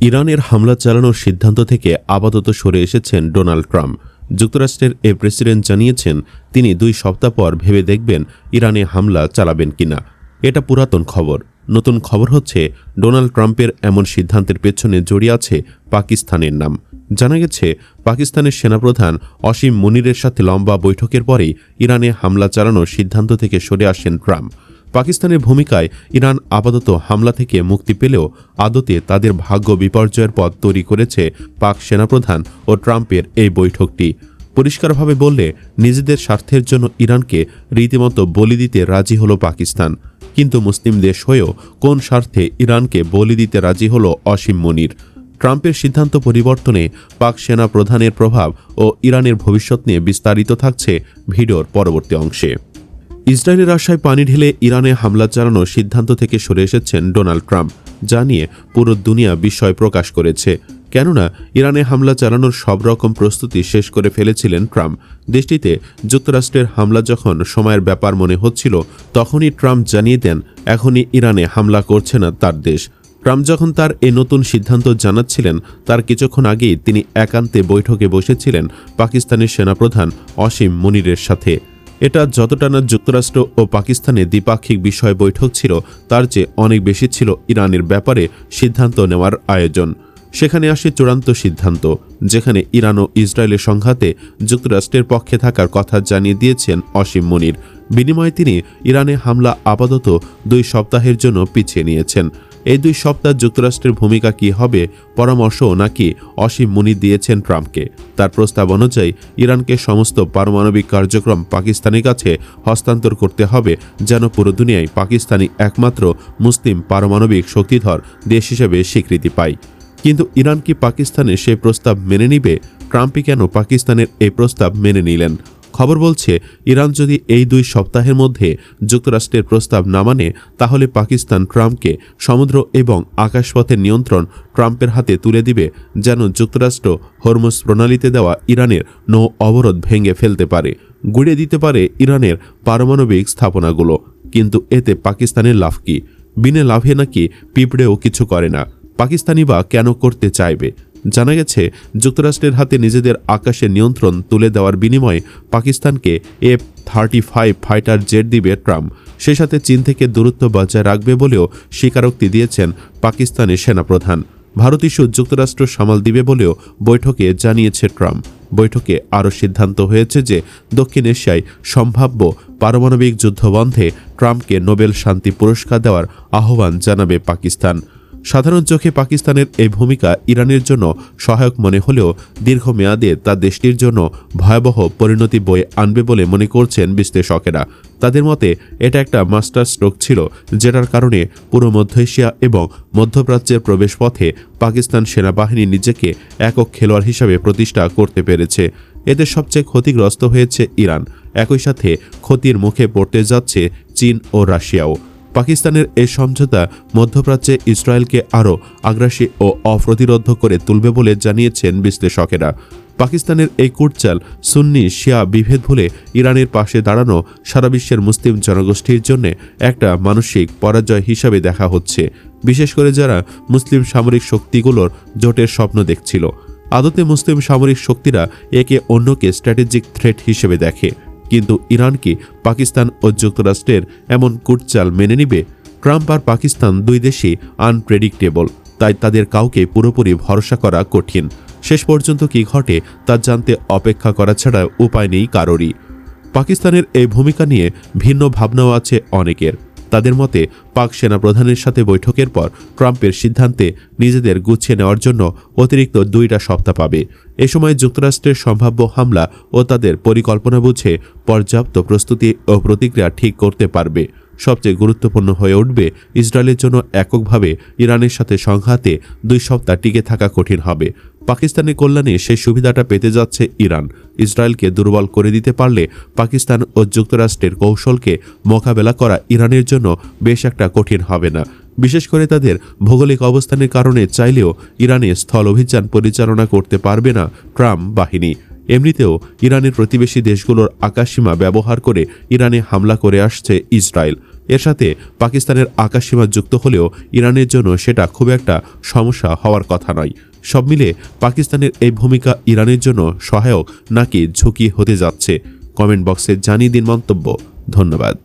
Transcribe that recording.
ইরানের হামলা চালানোর সিদ্ধান্ত থেকে আপাতত সরে এসেছেন ডোনাল্ড ট্রাম্প। যুক্তরাষ্ট্রের এ প্রেসিডেন্ট জানিয়েছেন, তিনি দুই সপ্তাহ পর ভেবে দেখবেন ইরানে হামলা চালাবেন কিনা। এটা পুরাতন খবর। নতুন খবর হচ্ছে, ডোনাল্ড ট্রাম্পের এমন সিদ্ধান্তের পেছনে জড়িয়ে আছে পাকিস্তানের নাম। জানা গেছে, পাকিস্তানের সেনাপ্রধান অসীম মুনিরের সাথে লম্বা বৈঠকের পরেই ইরানে হামলা চালানোর সিদ্ধান্ত থেকে সরে আসেন ট্রাম্প। পাকিস্তানের ভূমিকায় ইরান আপাতত হামলা থেকে মুক্তি পেলেও আদতে তাদের ভাগ্য বিপর্যয়ের পথ তৈরি করেছে পাক সেনাপ্রধান ও ট্রাম্পের এই বৈঠকটি। পরিষ্কারভাবে বললে, নিজেদের স্বার্থের জন্য ইরানকে রীতিমতো বলি দিতে রাজি হলো পাকিস্তান। কিন্তু মুসলিম দেশ হয়েও কোন স্বার্থে ইরানকে বলি দিতে রাজি হলো অসীম মনির? ট্রাম্পের সিদ্ধান্ত পরিবর্তনে পাক সেনা প্রধানের প্রভাব ও ইরানের ভবিষ্যৎ নিয়ে বিস্তারিত থাকছে ভিডিওর পরবর্তী অংশে। ইসরায়েলের আশায় পানি ঢেলে ইরানে হামলা চালানোর সিদ্ধান্ত থেকে সরে এসেছেন ডোনাল্ড ট্রাম্প, যা নিয়ে পুরো দুনিয়া বিস্ময় প্রকাশ করেছে। কেননা, ইরানে হামলা চালানোর সব রকম প্রস্তুতি শেষ করে ফেলেছিলেন ট্রাম্প। দেশটিতে যুক্তরাষ্ট্রের হামলা যখন সময়ের ব্যাপার মনে হচ্ছিল, তখনই ট্রাম্প জানিয়ে দেন, এখনই ইরানে হামলা করছে না তার দেশ। ট্রাম্প যখন তার এই নতুন সিদ্ধান্ত জানাচ্ছিলেন, তার কিছুক্ষণ আগেই তিনি একান্তে বৈঠকে বসেছিলেন পাকিস্তানের সেনাপ্রধান অসীম মুনিরের সাথে। এটা যতটা না যুক্তরাষ্ট্র ও পাকিস্তানে দ্বিপাক্ষিক বিষয় বৈঠক ছিল, তার চেয়ে অনেক বেশি ছিল ইরানের ব্যাপারে সিদ্ধান্ত নেওয়ার আয়োজন। সেখানে আসে চূড়ান্ত সিদ্ধান্ত, যেখানে ইরান ও ইসরায়েলের সংঘাতে যুক্তরাষ্ট্রের পক্ষে থাকার কথা জানিয়ে দিয়েছেন অসীম মনির। বিনিময়ে তিনি ইরানে হামলা আপাতত দুই সপ্তাহের জন্য পিছিয়ে নিয়েছেন। এই দুই সপ্তাহ যুক্তরাষ্ট্রের ভূমিকা কি হবে, পরামর্শ নাকি অসীম মুনি দিয়েছেন ট্রাম্পকে? তার প্রস্তাব অনুযায়ী, ইরানকে সমস্ত পারমাণবিক কার্যক্রম পাকিস্তানের কাছে হস্তান্তর করতে হবে, যেন পুরো দুনিয়ায় পাকিস্তানি একমাত্র মুসলিম পারমাণবিক শক্তিধর দেশ হিসেবে স্বীকৃতি পায়। কিন্তু ইরান কি পাকিস্তানের সেই প্রস্তাব মেনে নিবে? ট্রাম্পই কেন পাকিস্তানের এই প্রস্তাব মেনে নিলেন? খবর বলছে, ইরান যদি এই দুই সপ্তাহের মধ্যে যুক্তরাষ্ট্রের প্রস্তাব না মানে তাহলে পাকিস্তান ট্রাম্পকে সমুদ্র এবং আকাশপথের নিয়ন্ত্রণ ট্রাম্পের হাতে তুলে দিবে, যেন যুক্তরাষ্ট্র হরমুজ প্রণালীতে দেওয়া ইরানের নৌ অবরোধ ভেঙে ফেলতে পারে। গুড়িয়ে দিতে পারে ইরানের পারমাণবিক স্থাপনাগুলো, কিন্তু এতে পাকিস্তানের লাভ কি? বিনে লাভে নাকি পিঁপড়েও কিছু করে না। পাকিস্তানি বা কেন করতে চাইবে? জানা গেছে, যুক্তরাষ্ট্রের হাতে নিজেদের আকাশে নিয়ন্ত্রণ তুলে দেওয়ার বিনিময়ে পাকিস্তানকে F thirty five fighter jet দিবে ট্রাম্প। সেই সাথে চীন থেকে দূরত্ব বজায় রাখবে বলেও স্বীকারোক্তি দিয়েছেন পাকিস্তানের সেনাপ্রধান। ভারত ইস্যু যুক্তরাষ্ট্র সামাল দিবে বলেও বৈঠকে জানিয়েছে ট্রাম্প। বৈঠকে আরও সিদ্ধান্ত হয়েছে যে দক্ষিণ এশিয়ায় সম্ভাব্য পারমাণবিক যুদ্ধ বন্ধে ট্রাম্পকে নোবেল শান্তি পুরস্কার দেওয়ার আহ্বান জানাবে পাকিস্তান। সাধারণ চোখে পাকিস্তানের এই ভূমিকা ইরানের জন্য সহায়ক মনে হলেও দীর্ঘমেয়াদে তা দেশটির জন্য ভয়াবহ পরিণতি বয়ে আনবে বলে মনে করছেন বিশ্লেষকেরা। তাদের মতে, এটা একটা মাস্টার স্ট্রোক ছিল, যেটার কারণে পুরো মধ্য এশিয়া এবং মধ্যপ্রাচ্যের প্রবেশপথে পাকিস্তান সেনাবাহিনী নিজেকে একক খেলোয়াড় হিসাবে প্রতিষ্ঠা করতে পেরেছে। এতে সবচেয়ে ক্ষতিগ্রস্ত হয়েছে ইরান। একই সাথে ক্ষতির মুখে পড়তে যাচ্ছে চীন ও রাশিয়াও। পাকিস্তানের এই সমঝোতা মধ্যপ্রাচ্যে ইসরায়েলকে আরও আগ্রাসী ও অপ্রতিরোধ করে তুলবে বলে জানিয়েছেন বিশ্লেষকেরা। পাকিস্তানের এই কুটচাল সুন্নি শিয়া বিভেদ ভুলে ইরানের পাশে দাঁড়ানো সারা বিশ্বের মুসলিম জনগোষ্ঠীর জন্য একটা মানসিক পরাজয় হিসাবে দেখা হচ্ছে। বিশেষ করে যারা মুসলিম সামরিক শক্তিগুলোর জোটের স্বপ্ন দেখছিল। আদতে মুসলিম সামরিক শক্তিরা একে অন্যকে স্ট্র্যাটেজিক থ্রেট হিসেবে দেখে। কিন্তু ইরান কি পাকিস্তান ও যুক্তরাষ্ট্রের এমন কুটচাল মেনে নিবে, ট্রাম্প আর পাকিস্তান দুই দেশই আনপ্রেডিক্টেবল তাই তাদের কাউকে পুরোপুরি ভরসা করা কঠিন। শেষ পর্যন্ত কি ঘটে তা জানতে অপেক্ষা করা ছাড়া উপায় নেই কারোরই। পাকিস্তানের এই ভূমিকা নিয়ে ভিন্ন ভাবনাও আছে অনেকের। তাদের মতে, পাক সেনা প্রধানের সাথে বৈঠকের পর ট্রাম্পের সিদ্ধান্তে নিজেদের গুছিয়ে নেওয়ার জন্য অতিরিক্ত দুইটা সপ্তাহ পাবে। এ সময় যুক্তরাষ্ট্রের সম্ভাব্য হামলা ও তাদের পরিকল্পনা বুঝে পর্যাপ্ত প্রস্তুতি ও প্রতিক্রিয়া ঠিক করতে পারবে। সবচেয়ে গুরুত্বপূর্ণ হয়ে উঠবে ইসরায়েলের জন্য এককভাবে ইরানের সাথে সংঘাতে দুই সপ্তাহ টিকে থাকা কঠিন হবে। পাকিস্তানের কল্যাণে সেই সুবিধাটা পেতে যাচ্ছে ইরান। ইসরায়েলকে দুর্বল করে দিতে পারলে পাকিস্তান ও যুক্তরাষ্ট্রের কৌশলকে মোকাবেলা করা ইরানের জন্য বেশ একটা কঠিন হবে না। বিশেষ করে তাদের ভৌগোলিক অবস্থানের কারণে চাইলেও ইরানে স্থল অভিযান পরিচালনা করতে পারবে না ট্রাম্প বাহিনী। এমনিতেও ইরানের প্রতিবেশী দেশগুলোর আকাশসীমা ব্যবহার করে ইরানে হামলা করে আসছে ইসরায়েল। এর সাথে পাকিস্তানের আকাশসীমা যুক্ত হলেও ইরানের জন্য সেটা খুব একটা সমস্যা হওয়ার কথা নয়। সব মিলে পাকিস্তানের এই ভূমিকা ইরানের জন্য সহায়ক নাকি ঝুঁকি হতে যাচ্ছে? কমেন্ট বক্সে জানিয়ে দিন মন্তব্য। ধন্যবাদ।